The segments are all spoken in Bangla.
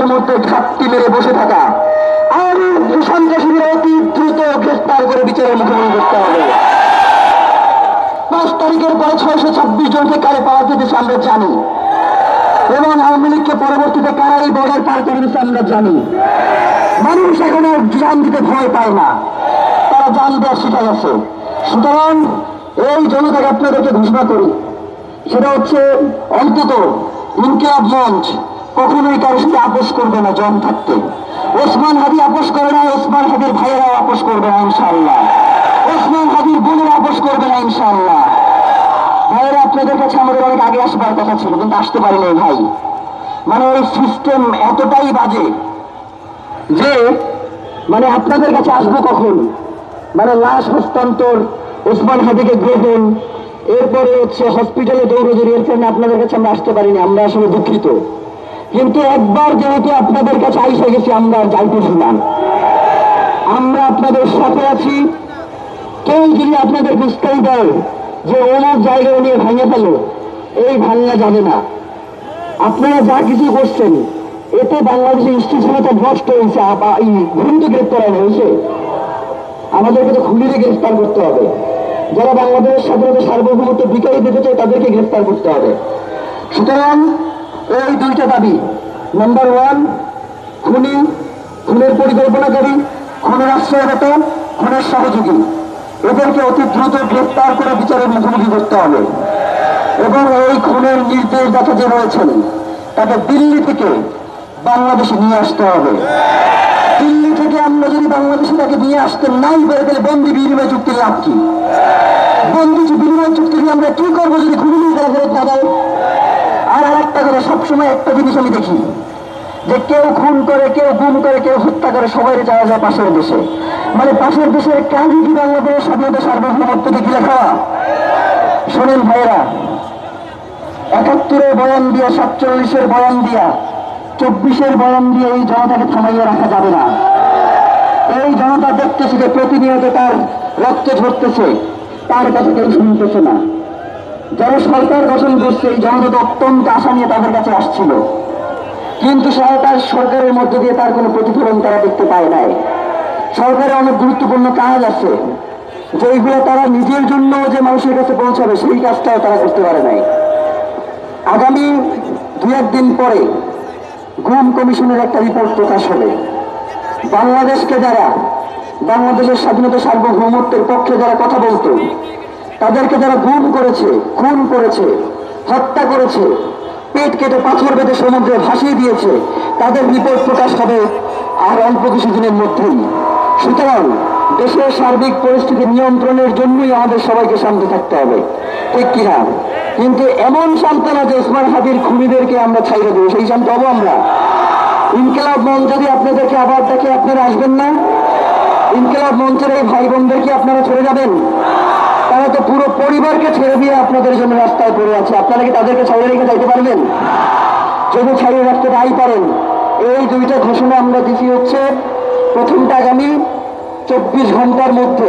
ঘণ্টার মধ্যে ঘাপটি মেরে বসে থাকা। আর সন্ত্রাসীদের অতি দ্রুত গ্রেফতার করে বিচারের মুখোমুখি করতে হবে। পাঁচ তারিখের পরে ছয়শো ছাব্বিশ জনকে কারে পাওয়া যেতেছে আমরা জানি। এবং আওয়ামী লীগকে পরবর্তীতে কারা এই বর্ডার পার করে দিচ্ছে আমরা জানি। মানুষ এখন আর দিতে ভয় পায় না। তারা জান দেওয়ার শিখে গেছে সুতরাং এই জনতাকে আপনাদেরকে ঘোষণা করি। সেটা হচ্ছে অন্তত ইনকিলাব মঞ্চ কখনোই কারোর সাথে আপোষ করবে না, জন থাকতে। ওসমান হাদি আপোষ করে না ওসমান হাদির ভাইয়েরাও আপোষ করবে না, ইনশাআল্লাহ। ওসমান হাদির বোনেরা আপোষ করবে না, ইনশাআল্লাহ। ভাইয়েরা, আপনাদের কাছে আমাদের অনেক আগে আসবার কথা ছিল, কিন্তু আসতে পারিনি ভাই। মানে এই সিস্টেম এতটাই বাজে যে মানে আপনাদের কাছে আসব কখন? মানে লাশ হস্তান্তর, ওসমান হাদিকে গ্রহণ, এরপরে হচ্ছে হসপিটালে এর কারণে আপনাদের কাছে আমরা আসতে পারিনি, আমরা আসলে দুঃখিত। কিন্তু একবার যেহেতু আপনাদের কাছে আইসে গেছি, আমরা আর যাইতেছি আমরা আপনাদের সাথে আছি। কেউ যদি আপনাদের বুঝতেই দেয় যে অমুক জায়গায় নিয়ে ভেঙে ফেল, এই ভাঙা যাবে না। আপনারা যা কিছু করছেন, এতে বাংলাদেশের স্থিতিশীলতা নষ্ট হয়েছে আবা- এই ঘুম তো গ্রেপ্তার হয়েছে। আমাদেরকে তো খুলিরে গ্রেফতার করতে হবে। যারা বাংলাদেশের স্বাধীনতা সার্বভৌমত্ব বিকারি দিতে চায় তাদেরকে গ্রেফতার করতে হবে। সুতরাং এই দুইটা দাবি। নাম্বার ওয়ান খুনি, খুনের পরিকল্পনাকারী, খুনের আশ্রয়দাতা খুনের সহযোগী। এদেরকে অতি দ্রুত গ্রেফতার করে বিচারের মুখোমুখি করতে হবে। এবং এই খুনের নির্দেশদাতা যে রয়েছেন, তাকে দিল্লি থেকে বাংলাদেশে নিয়ে আসতে হবে। দিল্লি থেকে আমরা যদি বাংলাদেশে তাকে নিয়ে আসতে নাই পারে তাহলে বন্দি বিনিময় চুক্তির লাভ কি? বন্দি বিনিময় চুক্তি আমরা কি করব যদি খুবই ফেরত না দেয় আর একটা কথা, সবসময় একটা জিনিস আমি দেখি, যে কেউ খুন করে, কেউ গুম করে, কেউ হত্যা করে, সবাই যাওয়া যায় পাশের দেশে। মানে পাশের দেশের কাজই কি বাংলাদেশের স্বাধীনতা সার্বভৌমত্বকে গিলে খাওয়া শোনেন ভাইরা একাত্তরের বয়ান দিয়া, সাতচল্লিশের বয়ান দিয়া, চব্বিশের বয়ান দিয়ে এই জনতাকে থামাইয়ে রাখা যাবে না। এই জনতা দেখতেছে যে প্রতিনিয়ত তার রক্ত ঝরতেছে, তার কাছে কেউ শুনতেছে না। যারা সরকার গঠন করছে, এই জনতা অত্যন্ত আশা নিয়ে তাদের কাছে আসছিল। কিন্তু সরকার, সরকারের মধ্যে দিয়ে তার কোনো প্রতিফলন তারা দেখতে পায় নাই। সরকারের অনেক গুরুত্বপূর্ণ কাজ আছে যেইগুলো তারা নিজের জন্য যে মানুষের কাছে পৌঁছাবে, সেই কাজটাও তারা করতে পারে নাই। আগামী দু একদিন পরে গুম কমিশনের একটা রিপোর্ট প্রকাশ হবে। বাংলাদেশকে যারা, বাংলাদেশের স্বাধীনতা সার্বভৌমত্বের পক্ষে যারা কথা বলতো তাদেরকে যারা গুম করেছে, খুন করেছে, হত্যা করেছে, পেট কেটে পাথর বেঁধে সমুদ্রে ভাসিয়ে দিয়েছে, তাদের রিপোর্ট প্রকাশ হবে আর অল্প কিছুদিনের মধ্যেই। সুতরাং দেশের সার্বিক পরিস্থিতি নিয়ন্ত্রণের জন্যই আমাদের সবাইকে শান্ত থাকতে হবে। ঠিক কিনা? কিন্তু এমন শান্ত না যে ওসমান হাদির খুনিদেরকে আমরা ছাইড়ে দেবো, সেই শান্ত হব আমরা। ইনকেলাব মঞ্চ যদি আপনাদেরকে আবার দেখে আপনারা আসবেন না? ইনকেলাব মঞ্চের এই ভাই বোনদেরকে আপনারা ছেড়ে যাবেন? তারা তো পুরো পরিবারকে ছেড়ে দিয়ে আপনাদের জন্য রাস্তায় পড়ে আছে। আপনারা কি তাদেরকে ছাড়িয়ে রেখে যাইতে পারবেন? যদি ছাড়িয়ে রাখতে নাই পারেন। এই দুইটা ঘোষণা আমরা দিচ্ছি হচ্ছে, প্রথমটা আগামী চব্বিশ ঘণ্টার মধ্যে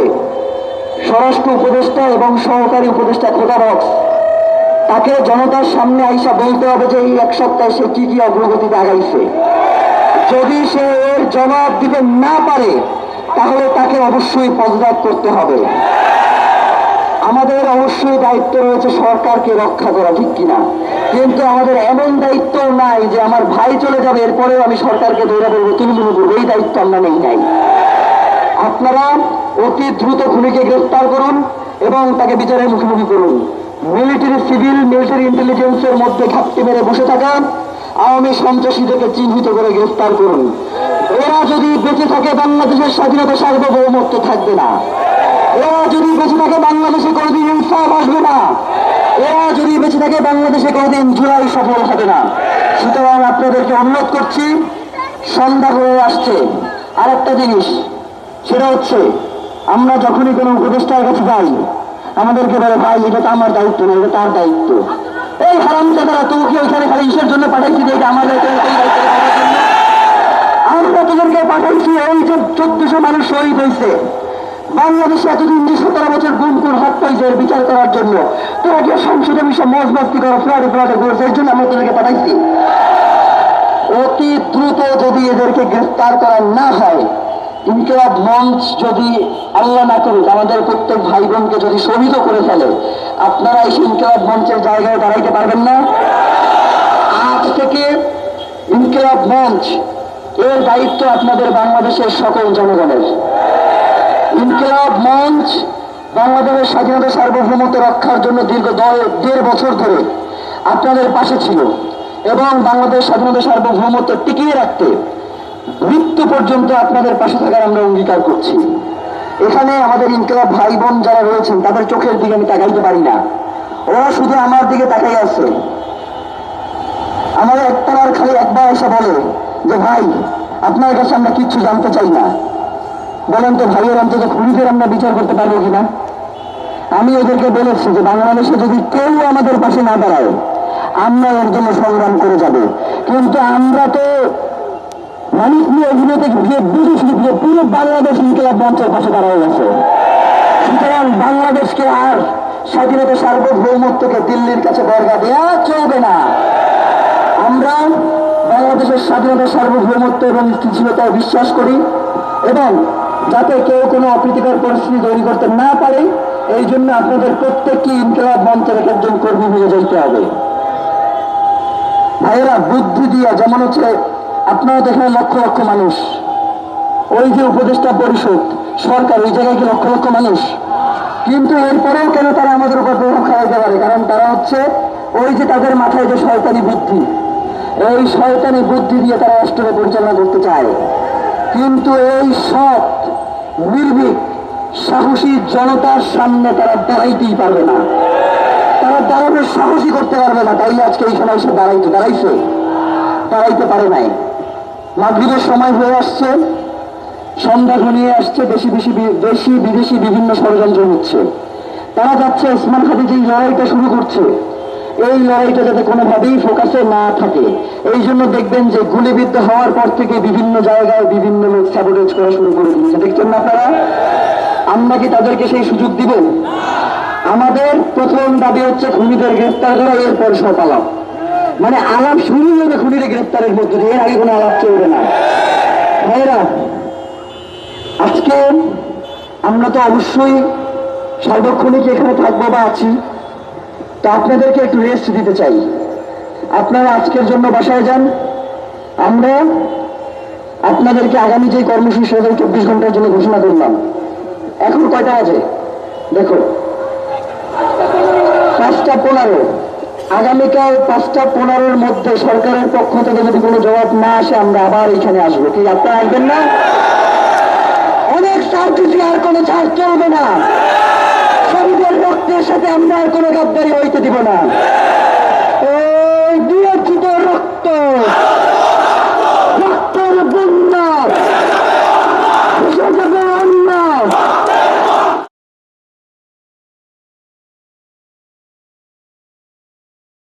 স্বরাষ্ট্র উপদেষ্টা এবং সহকারী উপদেষ্টা খোদা বক্স, তাকে জনতার সামনে আইসা বলতে হবে যে এই এক সপ্তাহে সে কি কি অগ্রগতিতে আগাইছে। যদি সে এর জবাব দিতে না পারে, তাহলে তাকে অবশ্যই পদত্যাগ করতে হবে। আমাদের অবশ্যই দায়িত্ব রয়েছে সরকারকে রক্ষা করা, ঠিক কিনা? কিন্তু আমাদের এমন দায়িত্ব নাই যে আমার ভাই চলে যাবে, এরপরেও আমি সরকারকে দৌড়া বলব তুমি তুমি করব, এই দায়িত্ব আমরা নেই নাই। আপনারা অতি দ্রুত খুনিকে গ্রেফতার করুন এবং তাকে বিচারের মুখোমুখি করুন। মিলিটারি, সিভিল, মিলিটারি ইন্টেলিজেন্সের মধ্যে ঘাপটি মেরে বসে থাকা আওয়ামী সন্ত্রাসীদেরকে চিহ্নিত করে গ্রেফতার করুন। এরা যদি বেঁচে থাকে, বাংলাদেশের স্বাধীনতা সার্বভৌমত্ব থাকবে না। এরা যদি বেঁচে থাকে বাংলাদেশে কোনোদিন ইনসাফ আসবে না। এরা যদি বেঁচে থাকে বাংলাদেশে কোনোদিন জুলাই সফল হবে না। সুতরাং আপনাদেরকে অনুরোধ করছি, সন্ধ্যা হয়ে আসছে। আরেকটা জিনিস, সেটা হচ্ছে, আমরা যখনই কোনো উপদেষ্টার কাছে যাই, আমাদেরকে বলে, ভাই, এটা তো আমার দায়িত্ব না, এটা তার দায়িত্ব। এই হারাম চাঁদারা তোকে ওইখানে খালি ইসের জন্য পাঠাইছি এটা আমার। আমরা তোদেরকে পাঠাইছি, ওই যে চোদ্দশো মানুষ শহীদ হয়েছে। বাংলাদেশে এতদিন যে সতেরো বছর গুম খুন এর বিচার করার জন্য তোরা কি সংসদে বিষয় মজ মাস্তি করো ফ্লাডে ফ্লাডে করছে এর জন্য আমরা তোদেরকে পাঠাইছি। অতি দ্রুত যদি এদেরকে গ্রেফতার করা না হয়, ইনকিলাব মঞ্চ যদি আল্লাহ না করুক, আমাদের প্রত্যেক ভাই বোনকে যদি শহীদও করে ফেলে, আপনারা এই ইনকিলাব মঞ্চের জায়গায় দাঁড়াইতে পারবেন না। আজ থেকে ইনকিলাব মঞ্চ, এর দায়িত্ব আপনাদের বাংলাদেশের সকল জনগণের। ইনকিলাব মঞ্চ বাংলাদেশের স্বাধীনতা সার্বভৌমত্ব রক্ষার জন্য দীর্ঘ দেড় বছর ধরে আপনাদের পাশে ছিল এবং বাংলাদেশ স্বাধীনতা সার্বভৌমত্ব টিকিয়ে রাখতে মৃত্যু পর্যন্ত আপনাদের পাশে থাকার আমরা অঙ্গীকার করছি। এখানে আমাদের ইনকিলাব ভাই বোন যারা রয়েছেন, তাদের চোখের দিকে আমি তাকাইতে পারি না। ওরা শুধু আমার দিকে তাকাই আছে। আমার একতলার খালি একবার এসে বলে যে, ভাই, আপনার কাছে আমরা কিচ্ছু জানতে চাই না। বলেন তো ভাইয়ের অন্তত খুনিদের আমরা বিচার করতে পারব কিনা? আমি ওদেরকে বলেছি যে বাংলাদেশে যদি কেউ আমাদের পাশে না দাঁড়ায়, আমরা এর জন্য সংগ্রাম করে যাব। কিন্তু আমরা তো মানিক নিয়ে থেকে গিয়ে বুঝেছি যে পুরো বাংলাদেশ ইনকিলাব মঞ্চের পাশে দাঁড়ায় গেছে। সুতরাং বাংলাদেশকে আর স্বাধীনতা সার্বভৌমত্বকে দিল্লির কাছে বর্গা দেওয়া চলবে না। আমরা বাংলাদেশের স্বাধীনতা সার্বভৌমত্ব এবং স্থিতিশীলতায় বিশ্বাস করি এবং যাতে কেউ কোনো অপ্রীতিকর পরিস্থিতি তৈরি করতে না পারে, এই জন্য আপনাদের প্রত্যেককে ইনকলাব মঞ্চের এক একজন কর্মী হয়ে যেতে হবে। ভাইয়েরা, বুদ্ধি দিয়া, যেমন হচ্ছে, আপনারা দেখেন লক্ষ লক্ষ মানুষ। ওই যে উপদেষ্টা পরিষদ, সরকার, ওই জায়গায় কি লক্ষ লক্ষ মানুষ? কিন্তু এরপরেও কেন তারা আমাদের উপর প্রভাব খাওয়াইতে পারে? কারণ তারা হচ্ছে, ওই যে তাদের মাথায় যে শয়তানি বুদ্ধি, এই শয়তানি বুদ্ধি দিয়ে তারা রাষ্ট্রকে পরিচালনা করতে চায়। কিন্তু এই সৎ নির্ভীক, সাহসী জনতার সামনে তারা দাঁড়াইতেই পারবে না। তারা দাঁড়ানোর সাহসী করতে পারবে না তাইলে আজকে এই সময় এসে দাঁড়াইতে দাঁড়াইছে। দাঁড়াইতে পারে নাই। মাগরীবের সময় হয়ে আসছে। সন্ধ্যা ঘনিয়ে আসছে, বেশি বেশি দেশি বিদেশি বিভিন্ন ষড়যন্ত্র হচ্ছে। তারা যাচ্ছে ওসমান খাদি যে লড়াইটা শুরু করছে। এই লড়াইটা যাতে কোনোভাবেই ফোকাসে না থাকে। এই জন্য দেখবেন যে গুলিবিদ্ধ হওয়ার পর থেকে বিভিন্ন জায়গায় বিভিন্ন লোক স্যাবোটেজ করা শুরু করে দিচ্ছে দেখছেন না আপনারা? আমরা কি তাদেরকে সেই সুযোগ দিব? আমাদের প্রথম দাবি হচ্ছে খুনিদের গ্রেফতার করা, এরপর সব আলাপ। মানে আলাপ শুরু হবে খুনিদের গ্রেফতারের মধ্যে এর আগে কোনো আলাপ চলবে না। ভাইরা আজকে আমরা তো অবশ্যই সার্বক্ষণিক এখানে থাকব বা আছি। তো আপনাদেরকে একটু রেস্ট দিতে চাই। আপনারা আজকের জন্য বাসায় যান। আমরা আপনাদেরকে আগামী যে কর্মসূচি সেটা চব্বিশ ঘণ্টার জন্য ঘোষণা করলাম। এখন কয়টা আছে দেখো। পাঁচটা পনেরো। আগামীকাল পাঁচটা পনেরোর মধ্যে সরকারের পক্ষ থেকে যদি কোনো জবাব না আসে, আমরা আবার এখানে আসব। কি, আপনারা আসবেন না? অনেক সার্ভিসে আর কোনো ছাড় চলবে না। তাদের সাথে আমরা আর কোনো গাদ্দারি হইতে দিব না। ওই দুই রক্ত।